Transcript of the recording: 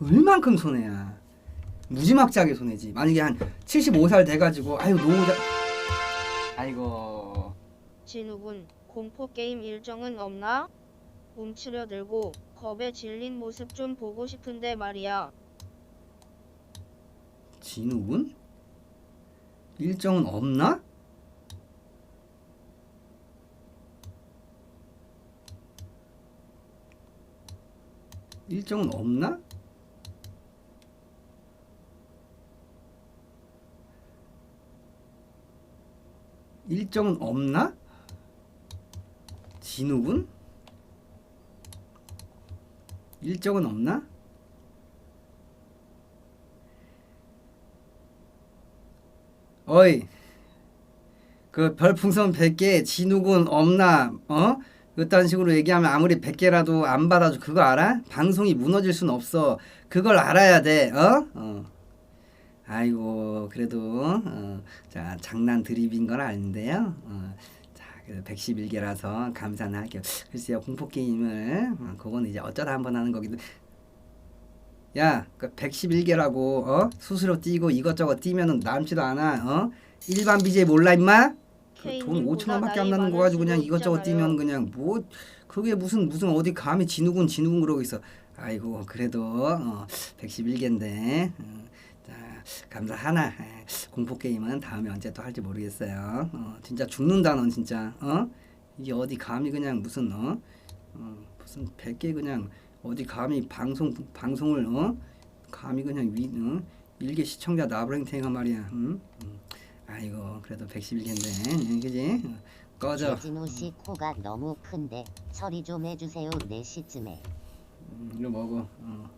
얼만큼 손해야. 무지막지하게 손해지. 만약에 한 75살 돼가지고 아유 노후자. 아이고. 진욱은 공포 게임 일정은 없나? 움츠려들고 겁에 질린 모습 좀 보고 싶은데 말이야. 진욱은 일정은 없나? 일정은 없나? 일정은 없나? 진욱은 일정은 없나? 어이 그 별풍선 100개 진욱은 없나 어? 그딴 식으로 얘기하면 아무리 100개라도 안 받아줘 그거 알아? 방송이 무너질 순 없어 그걸 알아야 돼 어? 어. 아이고 그래도 어, 자 장난 드립인 건 아닌데요 어, 자 그래도 111개라서 감사는 할게요 글쎄요 공포 게임을 어, 그건 이제 어쩌다 한번 하는 거기도 야, 그 111개라고 어? 수수료 띄고 이것저것 띄면은 남지도 않아. 어? 일반 BJ 몰라 임마? 그돈 케이님보다 5천 원밖에 안 나는 거 가지고 그냥 이것저것. 띄면 그냥 뭐 그게 무슨 무슨 어디 감히 진우군 진우군 그러고 있어. 아이고 그래도 어, 111개인데. 어, 자 감사하나. 에, 공포 게임은 다음에 언제 또 할지 모르겠어요. 어, 진짜 죽는다 넌 진짜. 어? 이게 어디 감히 그냥 무슨 어? 어 무슨 100개 그냥 어디 감히 방송 방송을 어 감히 그냥 위 어? 일개 시청자 나부랭탱이가 말이야. 응? 응. 아이고 그래도 111개인데 그지? 어, 꺼져. 재진호 씨 코가 너무 큰데 처리 좀 해주세요 4시쯤에 음, 이거 먹어. 어.